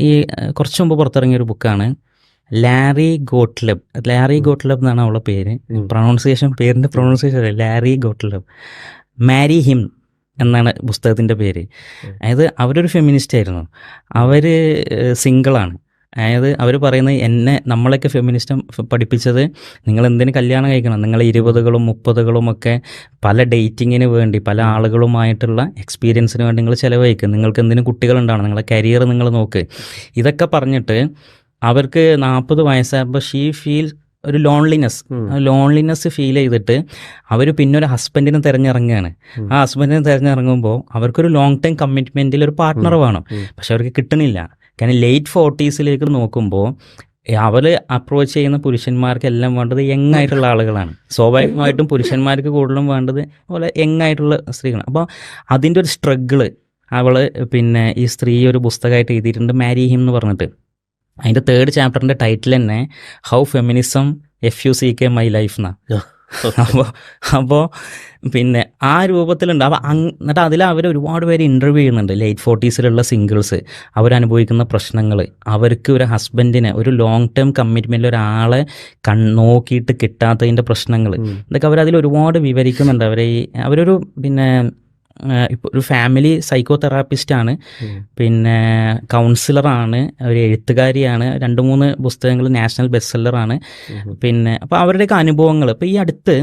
ഈ കുറച്ച് മുമ്പ് പുറത്തിറങ്ങിയ ഒരു ബുക്കാണ് ലാരി ഗോട്ട്ലബ് ലാരി ഗോട്ട്ലബ് എന്നാണ് അവളുടെ പേര്. പ്രൊണൗൺസിയേഷൻ പേരിന്റെ പ്രൊണൗൺസിയേഷൻ അല്ല ലാരി ഗോട്ട്ലബ് മാരി ഹിം എന്നാണ് പുസ്തകത്തിന്റെ പേര്. അതായത് അവരൊരു ഫെമിനിസ്റ്റ് ആയിരുന്നു. അവർ സിംഗിളാണ് അതായത് അവർ പറയുന്നത് എന്നെ നമ്മളൊക്കെ ഫെമിനിസ്റ്റം പഠിപ്പിച്ചത് നിങ്ങൾ എന്തിനു കല്യാണം കഴിക്കണം? നിങ്ങൾ ഇരുപതുകളും മുപ്പതുകളും ഒക്കെ പല ഡേറ്റിങ്ങിന് വേണ്ടി പല ആളുകളുമായിട്ടുള്ള എക്സ്പീരിയൻസിന് വേണ്ടി നിങ്ങൾ ചിലവഴിക്കും. നിങ്ങൾക്ക് എന്തിനും കുട്ടികളുണ്ടാവണം. നിങ്ങളുടെ കരിയർ നിങ്ങൾ നോക്ക്. ഇതൊക്കെ പറഞ്ഞിട്ട് അവർക്ക് നാൽപ്പത് വയസ്സായപ്പോൾ ഷീ ഫീൽ ഒരു ലോൺലിനെസ്. ലോൺലിനെസ് ഫീൽ ചെയ്തിട്ട് അവർ പിന്നെ ഒരു ഹസ്ബൻഡിനെ തിരഞ്ഞിറങ്ങുകയാണ്. ആ ഹസ്ബൻഡിനെ തിരഞ്ഞിറങ്ങുമ്പോൾ അവർക്കൊരു ലോങ് ടൈം കമ്മിറ്റ്മെന്റിൽ ഒരു പാർട്ട്ണർ വേണം. പക്ഷെ അവർക്ക് കിട്ടണില്ല. കാരണം ലേറ്റ് ഫോർട്ടീസിലേക്ക് നോക്കുമ്പോൾ അവർ അപ്രോച്ച് ചെയ്യുന്ന പുരുഷന്മാർക്ക് എല്ലാം വേണ്ടത് യങ് ആയിട്ടുള്ള ആളുകളാണ്. സ്വാഭാവികമായിട്ടും പുരുഷന്മാർക്ക് കൂടുതലും വേണ്ടത് പോലെ യങ് ആയിട്ടുള്ള സ്ത്രീകളാണ്. അപ്പോൾ അതിന്റെ ഒരു സ്ട്രഗിൾ അവൾ പിന്നെ ഈ സ്ത്രീ ഒരു പുസ്തകമായിട്ട് എഴുതിയിട്ടുണ്ട് മാരി ഹിം എന്ന് പറഞ്ഞിട്ട്. അതിന്റെ തേർഡ് ചാപ്റ്ററിന്റെ ടൈറ്റിൽ തന്നെ how feminism F U C K my life എന്നാ അപ്പോൾ അപ്പോൾ പിന്നെ ആ രൂപത്തിലുണ്ട്. അപ്പോൾ എന്നിട്ട് അതിൽ അവർ ഒരുപാട് പേര് ഇന്റർവ്യൂ ചെയ്യുന്നുണ്ട്. ലേറ്റ് ഫോർട്ടീസിലുള്ള സിംഗിൾസ് അവരനുഭവിക്കുന്ന പ്രശ്നങ്ങൾ അവർക്ക് ഒരു ഹസ്ബൻഡിനെ ഒരു ലോങ് ടേം കമ്മിറ്റ്മെന്റിൽ ഒരാളെ കൺ നോക്കിയിട്ട് കിട്ടാത്തതിന്റെ പ്രശ്നങ്ങൾ. ഇതൊക്കെ അവരതിൽ ഒരുപാട് വിവരിക്കുന്നുണ്ട്. അവരെ ഈ അവരൊരു പിന്നെ ഇപ്പോൾ ഒരു ഫാമിലി സൈക്കോ തെറാപ്പിസ്റ്റാണ്. പിന്നെ കൗൺസിലറാണ് ഒരു എഴുത്തുകാരിയാണ് രണ്ട് മൂന്ന് പുസ്തകങ്ങൾ നാഷണൽ ബെസ്റ്റ് സെല്ലറാണ്. പിന്നെ അപ്പോൾ അവരുടെയൊക്കെ അനുഭവങ്ങൾ ഇപ്പോൾ ഈ അടുത്ത്